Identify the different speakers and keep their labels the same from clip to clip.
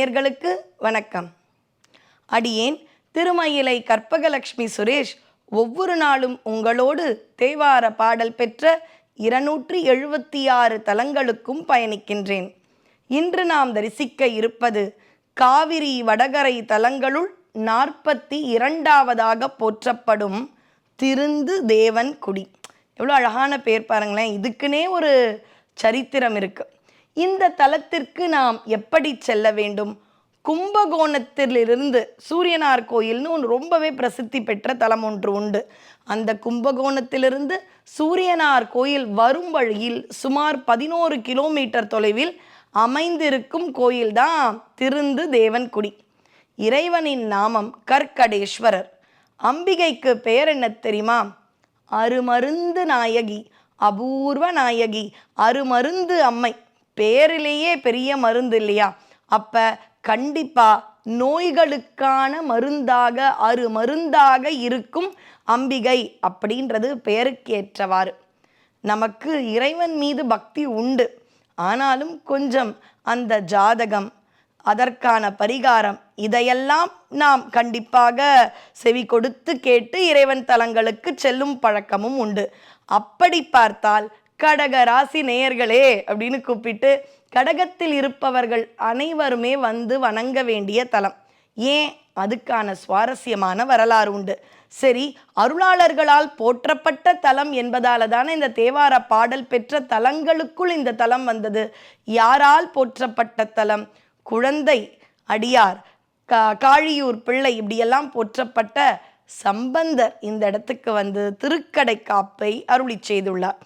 Speaker 1: நேயர்களுக்கு வணக்கம். அடியேன் திருமயிலை கற்பகலட்சுமி சுரேஷ் ஒவ்வொரு நாளும் உங்களோடு தேவார பாடல் பெற்ற இருநூற்றி எழுபத்தி ஆறு தலங்களுக்கும் பயணிக்கின்றேன். இன்று நாம் தரிசிக்க இருப்பது காவிரி வடகரை தலங்களுள் நாற்பத்தி இரண்டாவதாக போற்றப்படும் திருந்து தேவன் குடி. எவ்வளோ அழகான பேர் பாருங்களேன். இதுக்குன்னே ஒரு சரித்திரம் இருக்கு. இந்த தலத்திற்கு நாம் எப்படி செல்ல வேண்டும்? கும்பகோணத்திலிருந்து சூரியனார் கோயில்னு ஒன்று ரொம்பவே பிரசித்தி பெற்ற தலம் ஒன்று உண்டு. அந்த கும்பகோணத்திலிருந்து சூரியனார் கோயில் வரும் வழியில் சுமார் பதினோரு கிலோமீட்டர் தொலைவில் அமைந்திருக்கும் கோயில்தான் திருந்து தேவன்குடி இறைவனின் நாமம் கற்கடேஸ்வரர். அம்பிகைக்கு பெயர் என்ன தெரியுமா? அருமருந்து நாயகி அபூர்வ நாயகி அருமருந்து அம்மை. பேரிலேயே பெரிய மருந்து இல்லையா? அப்ப கண்டிப்பா நோய்களுக்கான மருந்தாக அரு மருந்தாக இருக்கும் அம்பிகை அப்படின்றது பெயருக்கேற்றவாறு. நமக்கு இறைவன் மீது பக்தி உண்டு. ஆனாலும் கொஞ்சம் அந்த ஜாதகம் அதற்கான பரிகாரம் இதையெல்லாம் நாம் கண்டிப்பாக செவி கொடுத்து கேட்டு இறைவன் தலங்களுக்கு செல்லும் பழக்கமும் உண்டு. அப்படி பார்த்தால் கடக ராசி நேயர்களே அப்படின்னு கூப்பிட்டு கடகத்தில் இருப்பவர்கள் அனைவருமே வந்து வணங்க வேண்டிய தலம். ஏன்? அதுக்கான சுவாரஸ்யமான வரலாறு உண்டு. சரி அருளாளர்களால் போற்றப்பட்ட தலம் என்பதால தானே இந்த தேவார பாடல் பெற்ற தலங்களுக்குள் இந்த தலம் வந்தது. யாரால் போற்றப்பட்ட தலம்? குழந்தை அடியார் கா காழியூர் பிள்ளை இப்படியெல்லாம் போற்றப்பட்ட சம்பந்தர் இந்த இடத்துக்கு வந்து திருக்கடை காப்பை அருளி செய்துள்ளார்.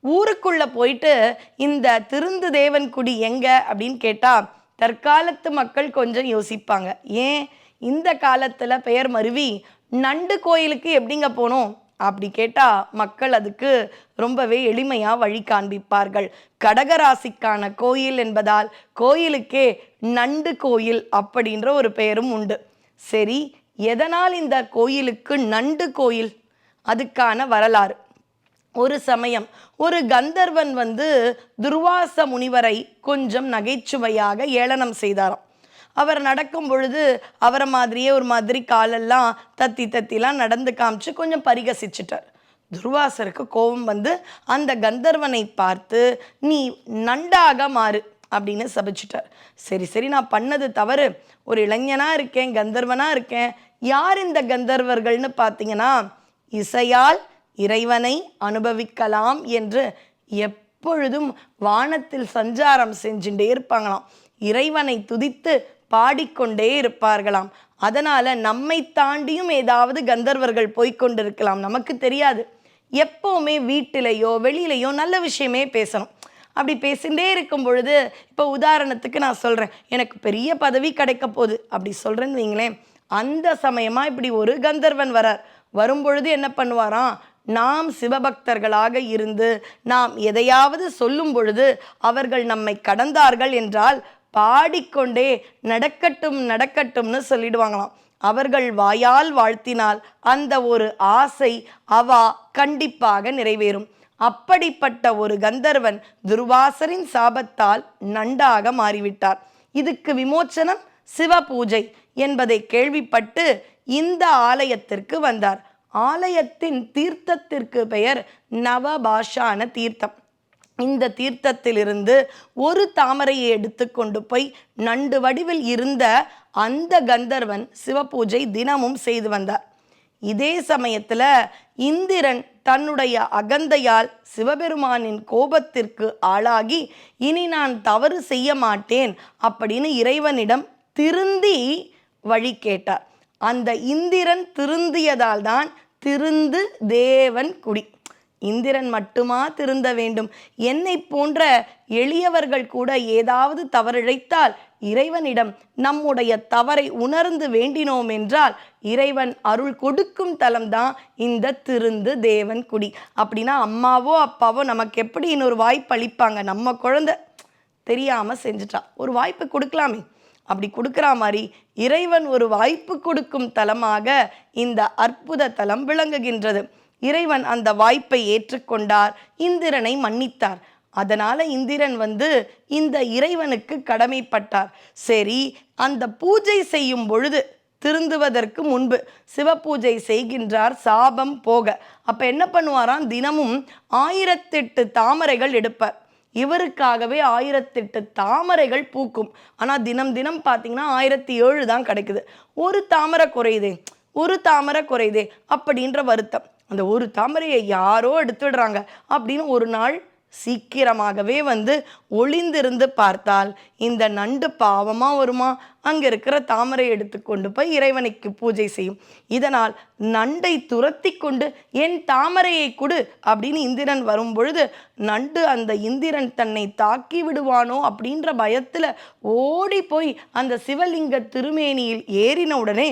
Speaker 1: ஊருக்குள்ளே போயிட்டு இந்த திருந்து தேவன்குடி எங்கே அப்படின்னு கேட்டால் தற்காலத்து மக்கள் கொஞ்சம் யோசிப்பாங்க. ஏன்? இந்த காலத்தில் பெயர் மருவி நண்டு கோயிலுக்கு எப்படிங்க போனோம்? அப்படி கேட்டால் மக்கள் அதுக்கு ரொம்பவே எளிமையாக வழி காண்பிப்பார்கள். கடகராசிக்கான கோயில் என்பதால் கோயிலுக்கே நண்டு கோயில் அப்படின்ற ஒரு பெயரும் உண்டு. சரி எதனால் இந்த கோயிலுக்கு நண்டு கோயில்? அதுக்கான வரலாறு. ஒரு சமயம் ஒரு கந்தர்வன் வந்து துர்வாச முனிவரை கொஞ்சம் நகைச்சுவையாக ஏளனம் செய்தாராம். அவர் நடக்கும் பொழுது அவரை மாதிரியே ஒரு மாதிரி காலெல்லாம் தத்தி தத்திலாம் நடந்து காமிச்சு கொஞ்சம் பரிகசிச்சிட்டார். துர்வாசருக்கு கோபம் வந்து அந்த கந்தர்வனை பார்த்து நீ நண்டாக மாறு அப்படின்னு சபிச்சிட்டார். சரி சரி நான் பண்ணது தவறு. ஒரு இளைஞனாக இருக்கேன் கந்தர்வனாக இருக்கேன். யார் இந்த கந்தர்வர்கள்னு பார்த்தீங்கன்னா இசையால் இறைவனை அனுபவிக்கலாம் என்று எப்பொழுதும் வானத்தில் சஞ்சாரம் செஞ்சுட்டே இருப்பாங்களாம். இறைவனை துதித்து பாடிக்கொண்டே இருப்பார்களாம். அதனால் நம்மை தாண்டியும் ஏதாவது கந்தர்வர்கள் போய்க்கொண்டிருக்கலாம் நமக்கு தெரியாது. எப்போவுமே வீட்டிலேயோ வெளியிலையோ நல்ல விஷயமே பேசணும். அப்படி பேசிகிட்டே இருக்கும் பொழுது இப்போ உதாரணத்துக்கு நான் சொல்கிறேன் எனக்கு பெரிய பதவி கிடைக்க போகுது. அப்படி சொல்கிறேன்னு வைங்களேன். அந்த சமயமாக இப்படி ஒரு கந்தர்வன் வரார். வரும்பொழுது என்ன பண்ணுவாராம்? நாம் சிவபக்தர்களாக இருந்து நாம் எதையாவது சொல்லும் பொழுது அவர்கள் நம்மை கடந்தார்கள் என்றால் பாடிக்கொண்டே நடக்கட்டும் நடக்கட்டும்னு சொல்லிடுவாங்களாம். அவர்கள் வாயால் வாழ்த்தினால் அந்த ஒரு ஆசை அவா கண்டிப்பாக நிறைவேறும். அப்படிப்பட்ட ஒரு கந்தர்வன் துர்வாசரின் சாபத்தால் நண்டாக மாறிவிட்டார். இதுக்கு விமோச்சனம் சிவ பூஜை என்பதை கேள்விப்பட்டு இந்த ஆலயத்திற்கு வந்தார். ஆலயத்தின் தீர்த்தத்திற்கு பெயர் நவபாஷான தீர்த்தம். இந்த தீர்த்தத்திலிருந்து ஒரு தாமரையை எடுத்துக்கொண்டு போய் நண்டு வடிவில் இருந்த அந்த கந்தர்வன் சிவபூஜை தினமும் செய்து வந்தார். இதே சமயத்தில் இந்திரன் தன்னுடைய அகந்தையால் சிவபெருமானின் கோபத்திற்கு ஆளாகி இனி நான் தவறு செய்ய மாட்டேன் அப்படின்னு இறைவனிடம் திருந்தி வழி கேட்டார். அந்த இந்திரன் திருந்தியதால் தான் திருந்து தேவன் குடி. இந்திரன் மட்டுமா திருந்த வேண்டும்? என்னை போன்ற எளியவர்கள் கூட ஏதாவது தவறிழைத்தால் இறைவனிடம் நம்முடைய தவறை உணர்ந்து வேண்டினோம் என்றால் இறைவன் அருள் கொடுக்கும் தலம்தான் இந்த திருந்து தேவன் குடி. அப்படின்னா அம்மாவோ அப்பாவோ நமக்கு எப்படி இன்னொரு வாய்ப்பு அளிப்பாங்க நம்ம குழந்தை தெரியாம செஞ்சுட்டா. ஒரு வாய்ப்பு கொடுக்கலாமே. அப்படி கொடுக்குற மாதிரி இறைவன் ஒரு வாய்ப்பு கொடுக்கும் தலமாக இந்த அற்புத தலம் விளங்குகின்றது. இறைவன் அந்த வாய்ப்பை ஏற்றுக்கொண்டார் இந்திரனை மன்னித்தார். அதனால இந்திரன் வந்து இந்த இறைவனுக்கு கடமைப்பட்டார். சரி அந்த பூஜை செய்யும் பொழுது திருந்துவதற்கு முன்பு சிவபூஜை செய்கின்றார் சாபம் போக. அப்ப என்ன பண்ணுவாராம்? தினமும் ஆயிரத்தெட்டு தாமரைகள் எடுப்பார். இவருக்காகவே ஆயிரத்தெட்டு தாமரைகள் பூக்கும். ஆனால் தினம் தினம் பார்த்தீங்கன்னா ஆயிரத்தி ஏழு தான் கிடைக்குது. ஒரு தாமரை குறையுதே ஒரு தாமரை குறையுதே அப்படின்ற வருத்தம். அந்த ஒரு தாமரையை யாரோ எடுத்துடுறாங்க அப்படின்னு ஒரு நாள் சீக்கிரமாகவே வந்து ஒளிந்திருந்து பார்த்தால் இந்த நண்டு பாவமாக வருமா? அங்கே இருக்கிற தாமரை எடுத்துக்கொண்டு போய் இறைவனுக்கு பூஜை செய்யும். இதனால் நண்டை துரத்தி கொண்டு என் தாமரையை கொடு அப்படின்னு இந்திரன் வரும் பொழுது நண்டு அந்த இந்திரன் தன்னை தாக்கி விடுவானோ அப்படின்ற பயத்தில் ஓடி போய் அந்த சிவலிங்க திருமேனியில் ஏறின உடனே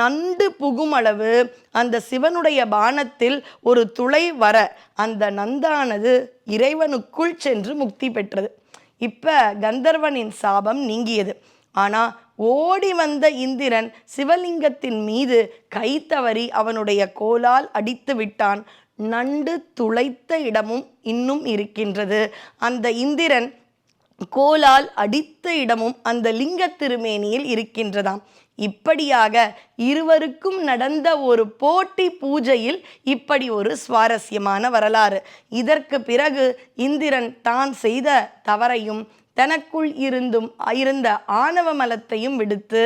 Speaker 1: நண்டு புகும் அளவு அந்த சிவனுடைய பானத்தில் ஒரு துளை வர அந்த நந்தானது இறைவனுக்குள் சென்று முக்தி பெற்றது. இப்போ கந்தர்வனின் சாபம் நீங்கியது. ஆனால் ஓடி வந்த இந்திரன் சிவலிங்கத்தின் மீது கை தவறி அவனுடைய கோலால் அடித்து விட்டான். நண்டு துளைத்த இடமும் இன்னும் இருக்கின்றது. அந்த இந்திரன் கோலால் அடித்த இடமும் அந்த லிங்க திருமேனியில் இருக்கின்றதாம். இப்படியாக இருவருக்கும் நடந்த ஒரு போட்டி பூஜையில் இப்படி ஒரு சுவாரஸ்யமான வரலாறு. இதற்கு பிறகு இந்திரன் தான் செய்த தவறையும் தனக்குள் இருந்தும் இருந்த ஆணவ மலத்தையும் விடுத்து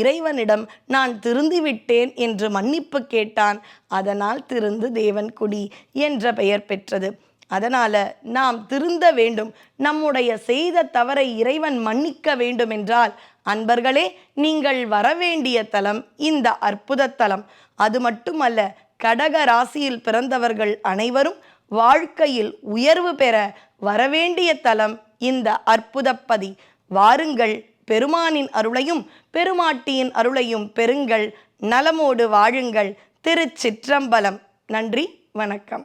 Speaker 1: இறைவனிடம் நான் திருந்திவிட்டேன் என்று மன்னிப்பு கேட்டான். அதனால் திருந்து தேவன்குடி என்ற பெயர் பெற்றது. அதனால நாம் திருந்த வேண்டும். நம்முடைய செய்த தவறை இறைவன் மன்னிக்க வேண்டும் என்றால் அன்பர்களே நீங்கள் வரவேண்டிய தலம் இந்த அற்புத தலம். அது மட்டுமல்ல கடக ராசியில் பிறந்தவர்கள் அனைவரும் வாழ்க்கையில் உயர்வு பெற வரவேண்டிய தலம் இந்த அற்புதப்பதி. வாருங்கள் பெருமானின் அருளையும் பெருமாட்டியின் அருளையும் பெறுங்கள். நலமோடு வாழுங்கள். திருச்சிற்றம்பலம். நன்றி வணக்கம்.